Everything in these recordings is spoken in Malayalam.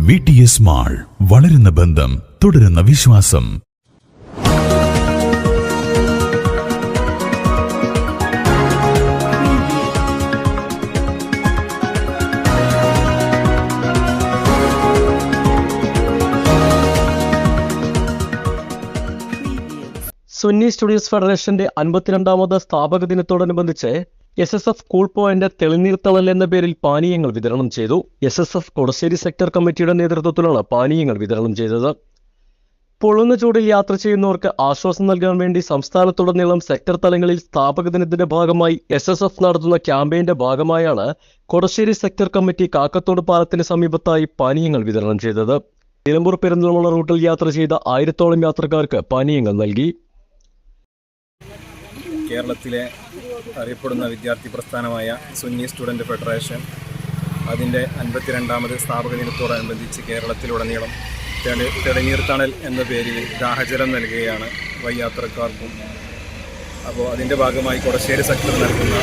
വി ടി എസ് മാൾ വളരുന്ന ബന്ധം തുടരുന്ന വിശ്വാസം. സുന്നി സ്റ്റുഡിയോസ് ഫെഡറേഷന്റെ അൻപത്തിരണ്ടാമത് സ്ഥാപക ദിനത്തോടനുബന്ധിച്ച് S S F cool point തെളിനീർത്തളൽ എന്ന പേരിൽ പാനീയങ്ങൾ വിതരണം ചെയ്തു. S S F Kodassery sector കമ്മിറ്റിയുടെ നേതൃത്വത്തിലാണ് പാനീയങ്ങൾ വിതരണം ചെയ്തത്. പൊള്ളുന്ന ചൂടിൽ യാത്ര ചെയ്യുന്നവർക്ക് ആശ്വാസം നൽകാൻ വേണ്ടി സംസ്ഥാനത്തുടനീളം സെക്ടർ തലങ്ങളിൽ സ്ഥാപക ദിനത്തിന്റെ ഭാഗമായി എസ് എസ് എഫ് നടത്തുന്ന ക്യാമ്പയിന്റെ ഭാഗമായാണ് കൊടശ്ശേരി സെക്ടർ കമ്മിറ്റി കാക്കത്തോട് പാലത്തിന് സമീപത്തായി പാനീയങ്ങൾ വിതരണം ചെയ്തത്. നിലമ്പൂർ പെരുന്തൽമണ്ണ റൂട്ടിൽ യാത്ര ചെയ്ത ആയിരത്തോളം യാത്രക്കാർക്ക് പാനീയങ്ങൾ നൽകി. കേരളത്തിലെ അറിയപ്പെടുന്ന വിദ്യാർത്ഥി പ്രസ്ഥാനമായ സുന്നി സ്റ്റുഡന്റ് ഫെഡറേഷൻ അതിന്റെ അൻപത്തിരണ്ടാമത് സ്ഥാപക ദിനത്തോടനുബന്ധിച്ച് കേരളത്തിലുടനീളം തെളി എന്ന പേരിൽ ദാഹജലം നൽകുകയാണ് വയ്യാത്രക്കാർക്കും. അപ്പോൾ അതിന്റെ ഭാഗമായി കൊടശ്ശേരി സെക്ടർ നൽകുന്ന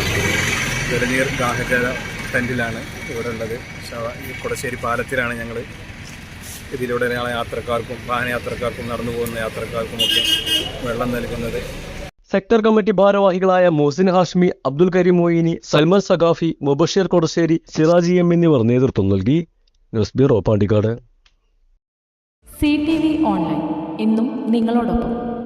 തെളിനീർ ദാഹജല ടെന്റിലാണ് ഇവിടെ ഉള്ളത് ഈ കൊടശ്ശേരി പാലത്തിലാണ് ഞങ്ങൾ ഇതിലൂടെ യാത്രക്കാർക്കും വാഹനയാത്രക്കാർക്കും നടന്നു പോകുന്ന യാത്രക്കാർക്കുമൊക്കെ വെള്ളം നൽകുന്നത്. സെക്ടർ കമ്മിറ്റി ഭാരവാഹികളായ മോസിൻ ഹാഷ്മി അബ്ദുൽ കരീം മൊയ്നി സൽമൻ സഖാഫി മുബഷീർ കൊടശ്ശേരി സിറാജി എം എന്നിവർ നേതൃത്വം നൽകി. News bureau Pandikkad. C T V online. എന്നും നിങ്ങളോടൊപ്പം.